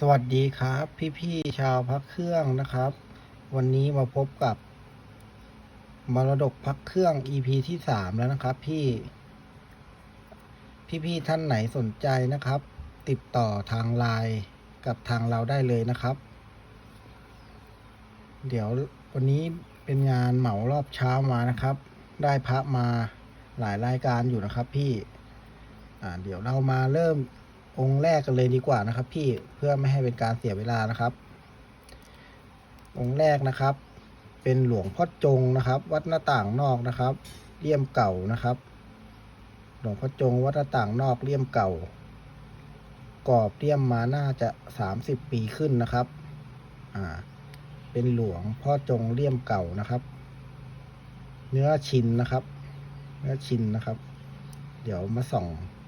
สวัสดีครับ พี่ๆชาวพักเครื่องนะครับ วันนี้มาพบกับมรดกพักเครื่อง EP ที่สามแล้วนะครับ พี่ พี่ๆท่านไหนสนใจนะครับ ติดต่อทางไลน์กับทางเราได้เลยนะครับ เดี๋ยววันนี้เป็นงานเหมารอบเช้ามานะครับ ได้พระมาหลายรายการอยู่นะครับ พี่ อ่า เดี๋ยวเรามาเริ่ม องค์แรกกันเลยดีกว่านะครับ พี่เพื่อไม่ให้เป็นการเสียเวลานะครับ องค์แรกนะครับ เป็นหลวงพ่อจงนะครับ วัดหน้าต่างนอกนะครับเลี่ยมเก่านะครับ หลวงพ่อจงวัดหน้าต่างนอกเลี่ยมเก่า กรอบเลี่ยมมาน่าจะสามสิบปีขึ้นนะครับอ่าเป็นหลวงพ่อจงเลี่ยมเก่านะครับ เนื้อชินนะครับ เนื้อชินนะครับ เดี๋ยวมาส่อง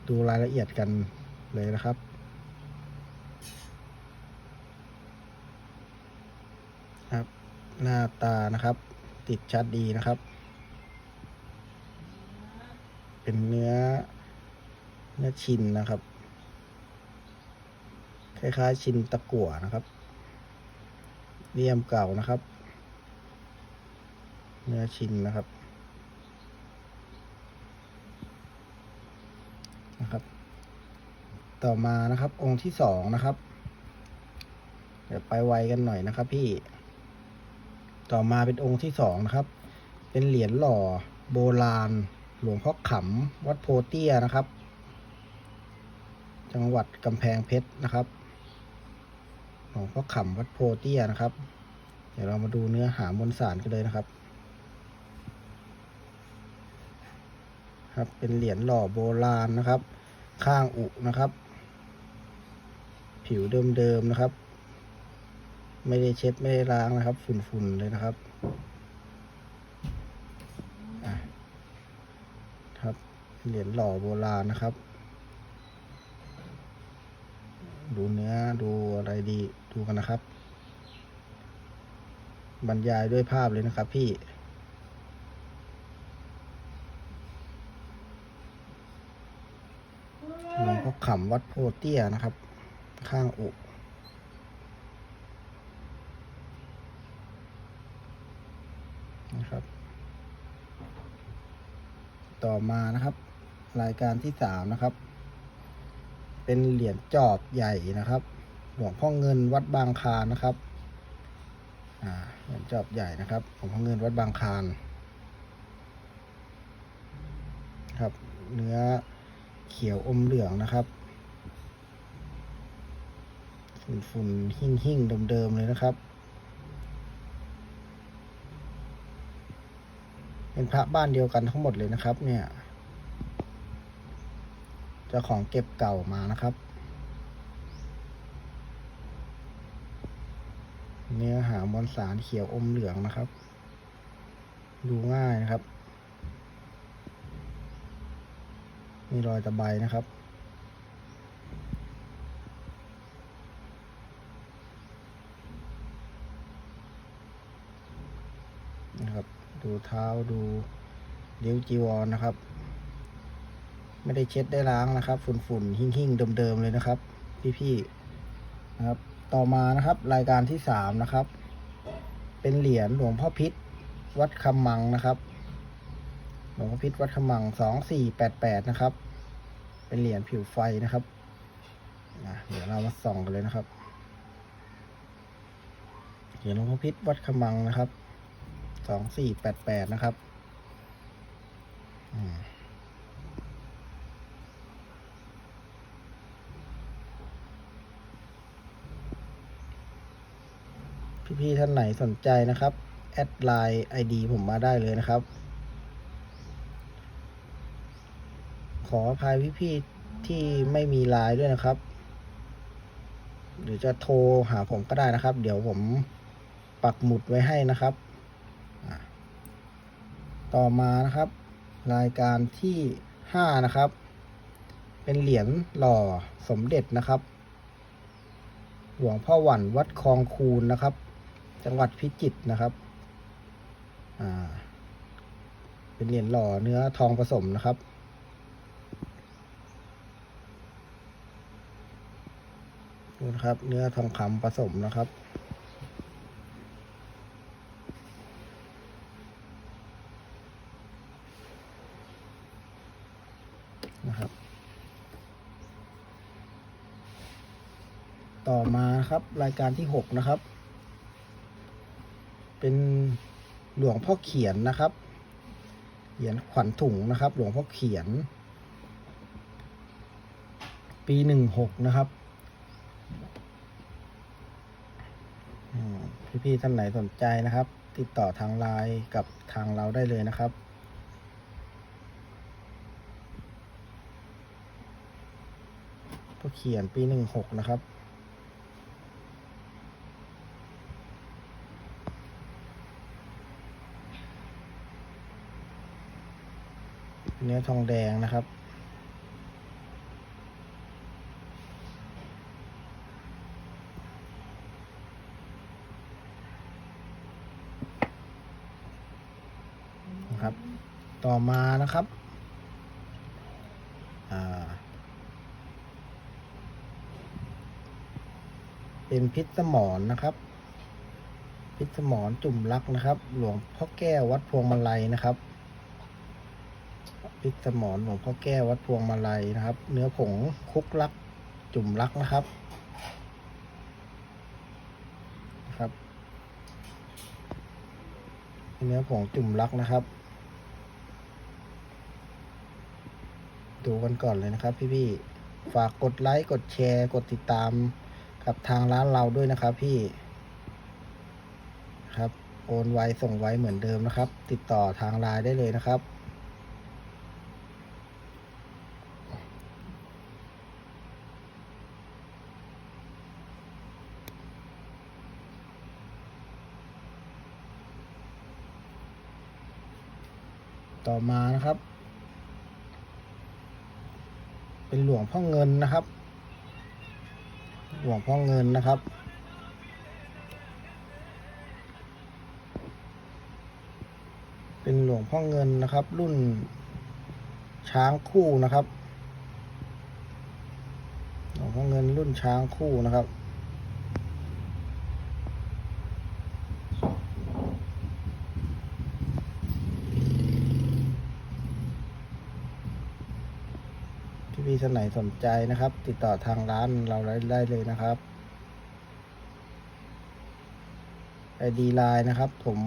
ดูรายละเอียดกัน เลยนะครับ ครับ หน้าตานะครับ ติดชัดดีนะครับ เป็นเนื้อ เนื้อชินนะครับ คล้ายๆ ชินตะกั่วนะครับเลี่ยมเก่านะครับ เนื้อชินนนะครับ ต่อมานะครับ องค์ที่สองนะครับ เดี๋ยวไปไวกันหน่อยนะครับ พี่ ต่อมาเป็นองค์ที่สองนะครับ เป็นเหรียญหล่อโบราณ หลวงพ่อขำวัดโพเตี้ยนะครับ จังหวัดกำแพงเพชรนะครับ หลวงพ่อขำวัดโพเตี้ยนะครับ เดี๋ยวเรามาดูเนื้อหามวลสารกันเลยนะครับครับเป็นเหรียญหล่อโบราณนะครับ ข้างอุนะครับ ผิวเดิมๆนะครับ ไม่ได้เช็ดไม่ได้ล้างนะครับ ฝุ่นๆเลยนะครับครับเหรียญหล่อโบราณนะครับ ดูเนื้อดูอะไรดีดูกันนะครับ บรรยายด้วยภาพเลยนะครับพี่หลวงพ่อขำวัดโพเตี้ยนะครับ ข้างอุนะครับ ต่อมานะครับ รายการที่สามนะครับ เป็นเหรียญจอบใหญ่นะครับ หลวงพ่อเงินวัดบางคานนะครับเหรียญจอบใหญ่นะครับหลวงพ่อเงินวัดบางคานครับ เนื้อเขียวอมเหลืองนะครับ ฝุ่นฝุ่นหิ่งหิ่งเดิมๆเลยนะครับ เป็นพระบ้านเดียวกันทั้งหมดเลยนะครับ เนี่ยเจ้าของเก็บเก่ามานะครับ เนื้อหามวลสารเขียวอมเหลืองนะครับ ดูง่ายนะครับ มีรอยตะไบนะครับ ดู เท้าดูเลี้ยวจีวรนะครับ ไม่ได้เช็ดได้ล้างนะครับ ฝุ่นๆ หิ่งๆ เดิมๆ เลยนะครับ พี่ๆนะครับ ต่อมานะครับ รายการที่สามนะครับ เป็นเหรียญหลวงพ่อพิษวัดคำมังนะครับ หลวงพ่อพิษวัดคำมังสองสี่แปดแปดนะครับ เป็นเหรียญผิวไฟนะครับนะเดี๋ยวเรามาส่องกันเลยนะครับ เหรียญหลวงพ่อพิษวัดขมังนะครับ สองสี่แปดแปดนะครับพี่ๆท่านไหนสนใจนะครับ แอดไลน์ไอดีผมมาได้เลยนะครับ ขออภัยพี่ๆที่ไม่มีไลน์ด้วยนะครับ หรือจะโทรหาผมก็ได้นะครับ เดี๋ยวผมปักหมุดไว้ให้นะครับ ต่อมานะครับ รายการที่ห้านะครับ เป็นเหรียญหล่อสมเด็จนะครับ หลวงพ่อหวันวัดคลองคูนนะครับ จังหวัดพิจิตรนะครับอ่าเป็นเหรียญหล่อเนื้อทองผสมนะครับดูนะครับ เนื้อทองคำผสมนะครับ ต่อมาครับ รายการที่หกนะครับ เป็นหลวงพ่อเขียนนะครับ เหรียญขวัญถุงนะครับ หลวงพ่อเขียน ปีหนึ่งหกนะครับพี่ๆท่านไหนสนใจนะครับ ติดต่อทางไลน์กับทางเราได้เลยนะครับพ่อเขียนปีหนึ่งหกนะครับ เนื้อทองแดงนะครับ นะครับ ต่อมานะครับเป็นพิษสมอนนะครับ พิษสมอนจุ่มลักนะครับ หลวงพ่อแก้ววัดพวงมาลัยนะครับ พิษสมอนหลวงพ่อแก้ววัดพวงมาลัยนะครับ เนื้อผงคุกลัก จุ่มลักนะครับนะครับเนื้อผงจุ่มลักนะครับ ดูกันก่อนเลยนะครับ พี่ๆฝากกดไลค์กดแชร์ กดติดตามกับทางร้านเราด้วยนะครับ พี่ครับโอนไวส่งไวเหมือนเดิมนะครับ ติดต่อทางไลน์ได้เลยนะครับ ต่อมานะครับ เป็นหลวงพ่อเงินนะครับ หลวงพ่อเงินนะครับ เป็นหลวงพ่อเงินนะครับ รุ่นช้างคู่นะครับ หลวงพ่อเงินรุ่นช้างคู่นะครับ ที่ท่านไหนสนใจนะครับ ติดต่อทางร้านเราได้เลยนะครับไอดีไลน์นะครับ ผม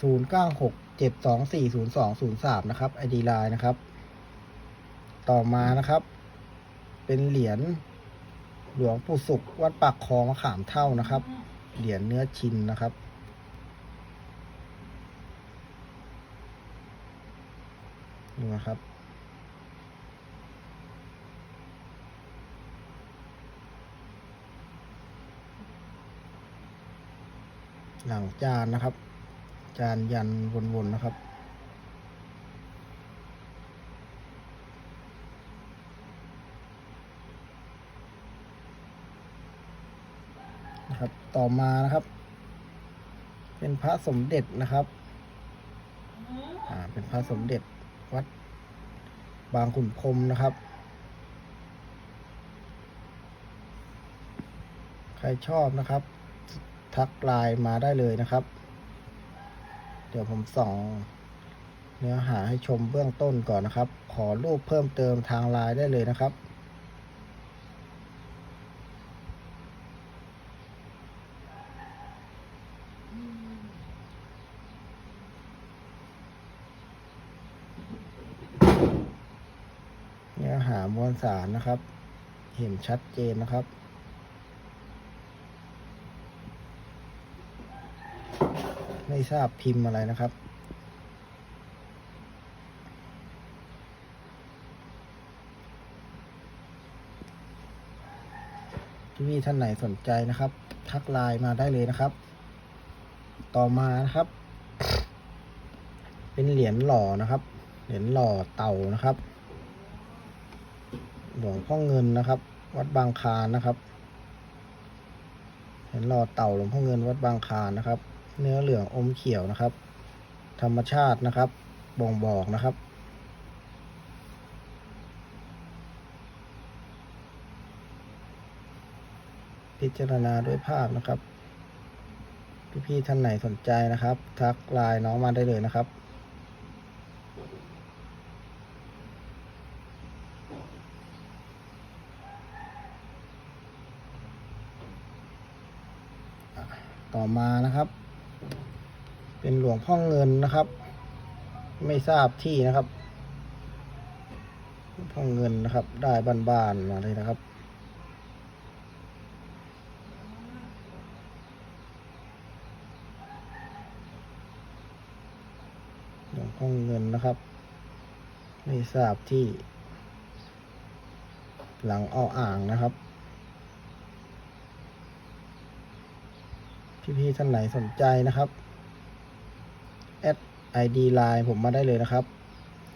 ศูนย์เก้าหกเจ็ดสองสี่ศูนย์สองศูนย์สามนะครับไอดีไลน์นะครับ ต่อมานะครับ เป็นเหรียญหลวงปู่สุขวัดปากคลองมะขามเท่านะครับ เหรียญเนื้อชินนะครับดูนะครับ หลังจานนะครับ จานยันวนๆนะครับ นะครับ ต่อมานะครับ เป็นพระสมเด็จนะครับ อ่า เป็นพระสมเด็จวัดบางขุนพรมนะครับ ใครชอบนะครับ ทักไลน์มาได้เลยนะครับ เดี๋ยวผมส่องเนื้อหาให้ชมเบื้องต้นก่อนนะครับ ขอรูปเพิ่มเติมทางไลน์ได้เลยนะครับ เนื้อหามวลสารนะครับ เห็นชัดเจนนะครับ ไม่ทราบพิมพ์อะไรนะครับที่พี่ท่านไหนสนใจนะครับ ทักไลน์มาได้เลยนะครับ ต่อมานะครับ เป็นเหรียญหล่อนะครับ เหรียญหล่อเต่านะครับ หลวงพ่อเงินนะครับ วัดบางคานนะครับ เหรียญหล่อเต่าหลวงพ่อเงินวัดบางคานนะครับ เนื้อเหลืองอมเขียวนะครับ ธรรมชาตินะครับ บ่งบอกนะครับ พิจารณาด้วยภาพนะครับ พี่ๆท่านไหนสนใจนะครับ ทักไลน์น้องมาได้เลยนะครับต่อมานะครับ เป็นหลวงพ่อเงินนะครับ ไม่ทราบที่นะครับหลวงพ่อเงินนะครับ ได้บ้านๆมาเลยนะครับ หลวงพ่อเงินนะครับ ไม่ทราบที่ หลังอ้ออ่างนะครับพี่ๆท่านไหนสนใจนะครับ ID Line ผมมาได้เลยนะครับ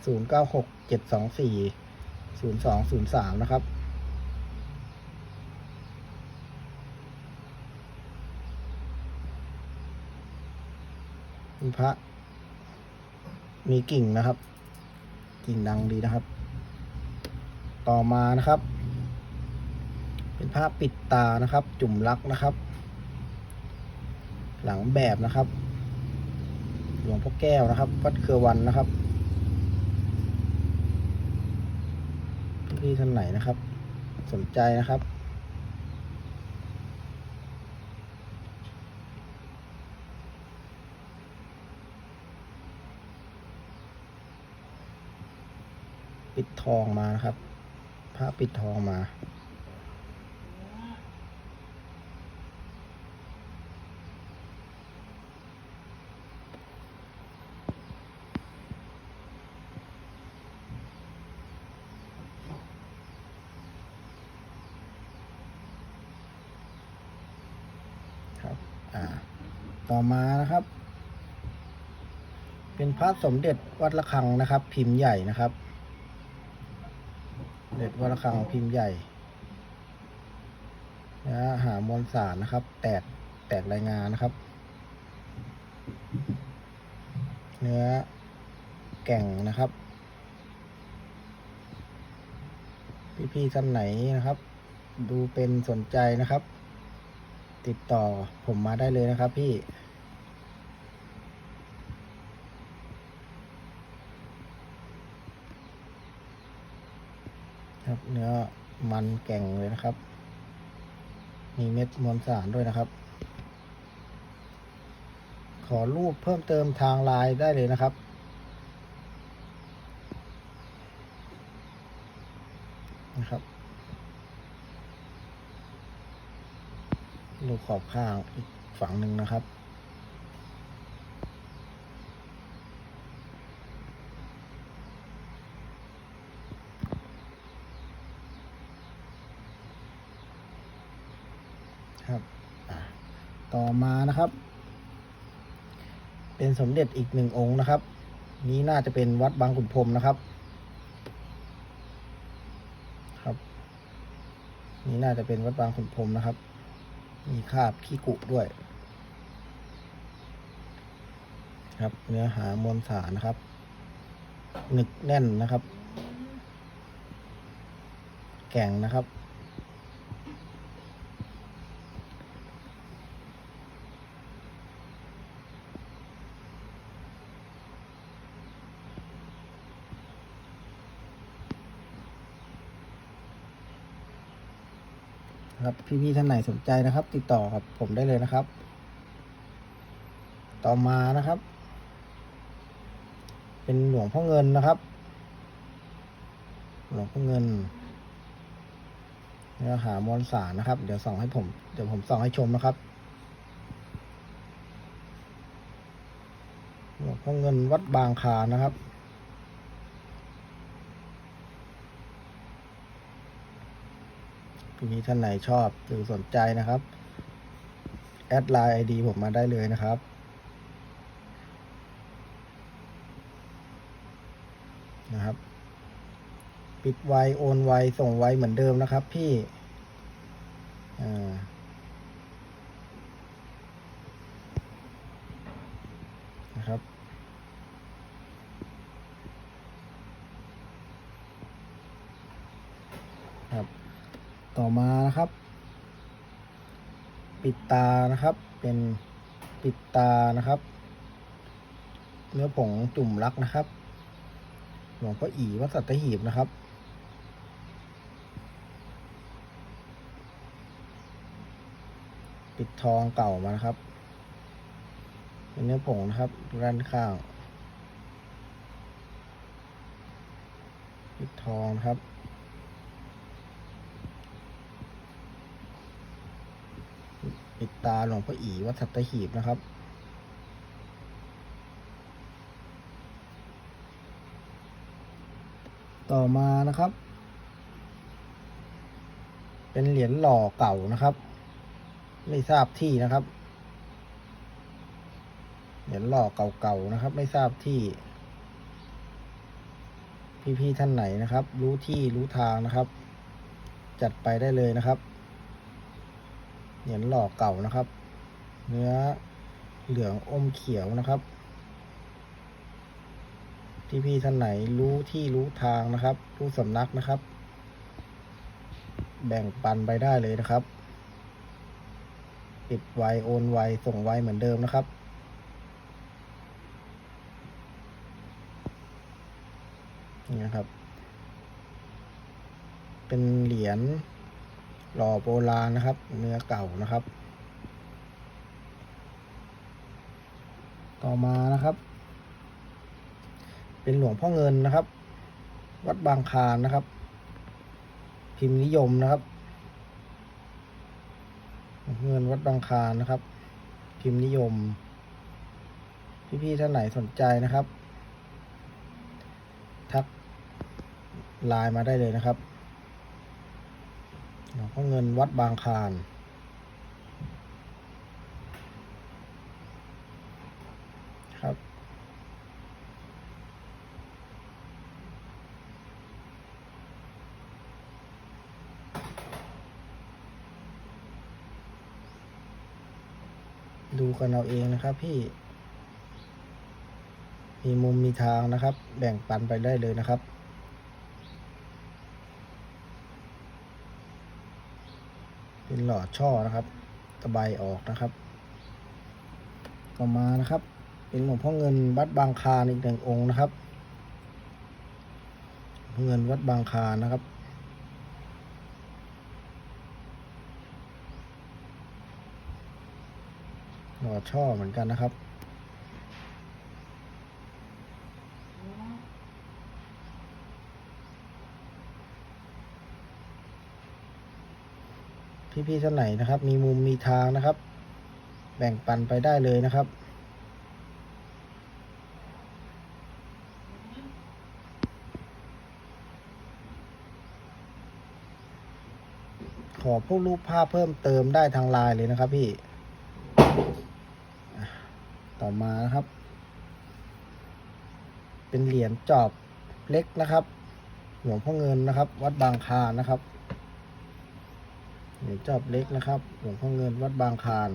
0967240203 นะครับ มีพระ มีกิ่งนะครับ กิ่งดังดีนะครับ ต่อมานะครับ เป็นภาพปิดตานะครับ จุ่มลักนะครับ หลังแบบนะครับ หลวงพ่อแก้วนะครับ วัดเครือวันนะครับพี่ท่านไหนนะครับ สนใจนะครับปิดทองมานะครับพระปิดทองมา ครับ อ่า ต่อ มานะครับ เป็นพระสมเด็จวัดระฆังนะครับ พิมพ์ใหญ่นะครับ เด็ดวัดระฆังพิมพ์ใหญ่นะหามวลสารนะครับ แตกแตกรายงานนะครับ เนื้อแก่งนะครับ พี่ๆท่านไหนนะครับ ดูเป็นสนใจนะครับ ติดต่อผมมาได้เลยนะครับพี่ ครับ เนื้อมันแก่งเลยนะครับ มีเม็ดมวลสารด้วยนะครับ ขอรูปเพิ่มเติมทางไลน์ได้เลยนะครับ นะครับรูปขอบข้างอีกฝั่งหนึ่งนะครับครับอะ ต่อมานะครับ เป็นสมเด็จอีกหนึ่งองค์นะครับ นี้น่าจะเป็นวัดบางขุนพรมนะครับ ครับ นี่น่าจะเป็นวัดบางขุนพรมนะครับ มีคาบขี้กุด้วย ครับเนื้อหามวลสารนะครับหนึกแน่นนะครับ แก่งนะครับ ครับ พี่ๆท่านไหนสนใจนะครับ ติดต่อกับผมได้เลยนะครับ ต่อมานะครับ เป็นหลวงพ่อเงินนะครับ หลวงพ่อเงินเนื้อหามวลสารนะครับ เดี๋ยวส่องให้ผมเดี๋ยวผมส่องให้ชมนะครับหลวงพ่อเงินวัดบางคานะครับ มีท่านไหนชอบหรือสนใจนะครับ แอดไลน์ไอดีผมมาได้เลยนะครับ นะครับ ปิดไวโอนไวส่งไวเหมือนเดิมนะครับ พี่อ่านะครับครับ ต่อมานะครับ ปิดตานะครับ เป็นปิดตานะครับ เนื้อผงจุ่มรักนะครับ หลวงพ่ออีวัดสัตหีบนะครับปิดทองเก่ามานะครับ เป็นเนื้อผงนะครับด้านข้างปิดทองนะครับ ปิดตาหลวงพ่ออีวัดสัตหีบนะครับ ต่อมานะครับ เป็นเหรียญหล่อเก่านะครับ ไม่ทราบที่นะครับ เหรียญหล่อเก่าๆนะครับ ไม่ทราบที่ พี่ๆท่านไหนนะครับ รู้ที่รู้ทางนะครับ จัดไปได้เลยนะครับ เหรียญหล่อเก่านะครับ เนื้อเหลืองอมเขียวนะครับพี่ๆท่านไหนรู้ที่รู้ทางนะครับ รู้สำนักนะครับ แบ่งปันไปได้เลยนะครับปิดไวโอนไวส่งไวเหมือนเดิมนะครับนี่นะครับ เป็นเหรียญ หล่อโบราณนะครับ เนื้อเก่านะครับ ต่อมานะครับ เป็นหลวงพ่อเงินนะครับ วัดบางคานนะครับ พิมพ์นิยมนะครับ เงินวัดบางคานนะครับ พิมพ์นิยม พี่ๆท่านไหนสนใจนะครับ ทักไลน์มาได้เลยนะครับ หลวงพ่อเงินวัดบางคลานครับ ดูกันเอาเองนะครับพี่ มีมุมมีทางนะครับ แบ่งปันไปได้เลยนะครับ เป็นหลอดช่อนะครับ ตะไบออกนะครับ ต่อมานะครับ เป็นหลวงพ่อเงินวัดบางคานอีกหนึ่งองค์นะครับพ่อเงินวัดบางคานนะครับ หลอดช่อเหมือนกันนะครับ พี่ๆท่านไหนนะครับ มีมุมมีทางนะครับ แบ่งปันไปได้เลยนะครับ ขอพวกรูปภาพเพิ่มเติมได้ทางไลน์เลยนะครับพี่ต่อมานะครับ เป็นเหรียญจอบเล็กนะครับ หลวงพ่อเงินนะครับ วัดบางคานะครับ เหรียญจอบเล็กนะครับ หลวงพ่อเงินวัดบางคาน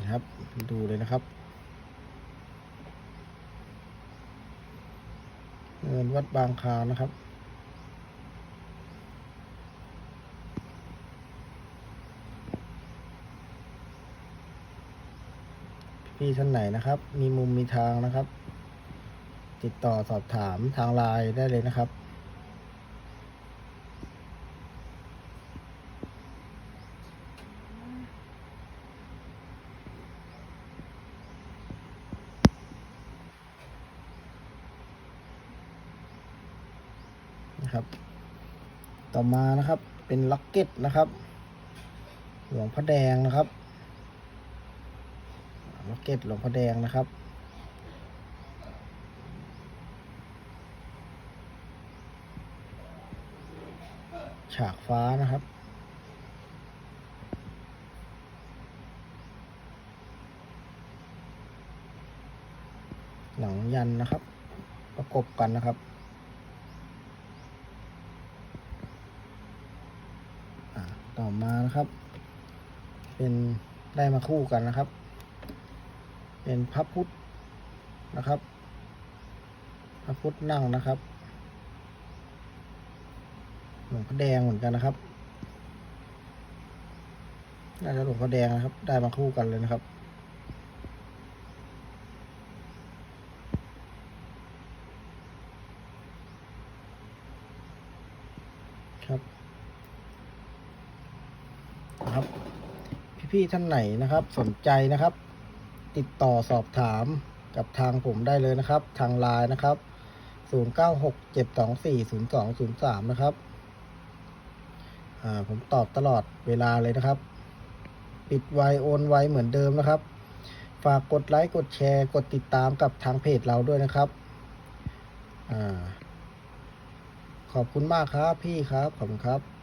นะครับ ดูเลยนะครับ เงินวัดบางคานนะครับพี่ท่านไหนนะครับ มีมุมมีทางนะครับ ติดต่อสอบถามทางไลน์ได้เลยนะครับนะครับ ต่อ มานะครับ เป็นล็อกเก็ตนะครับหลวงพ่อแดงนะครับล็อกเก็ตหลวงพ่อแดงนะครับฉากฟ้านะครับ หลังยันนะครับ ประกบกันนะครับ อ่าต่อมานะครับ เป็นได้มาคู่กันนะครับ เป็นพระพุทธนะครับ พระพุทธนั่งนะครับหลวงพ่อแดงเหมือนกันนะครับน่าจะหลวงพ่อแดงนะครับ ได้มาคู่กันเลยนะครับครับ นะครับ พี่ๆท่านไหนนะครับ สนใจนะครับ ติดต่อสอบถามกับทางผมได้เลยนะครับ ทางไลน์นะครับ 0967240203 นะครับผมตอบตลอดเวลาเลยนะครับ ปิดไวโอนไวเหมือนเดิมนะครับ ฝากกดไลค์กดแชร์ กดติดตามกับทางเพจเราด้วยนะครับอขอบคุณมากครับพี่ครับ ขอบคุณครับ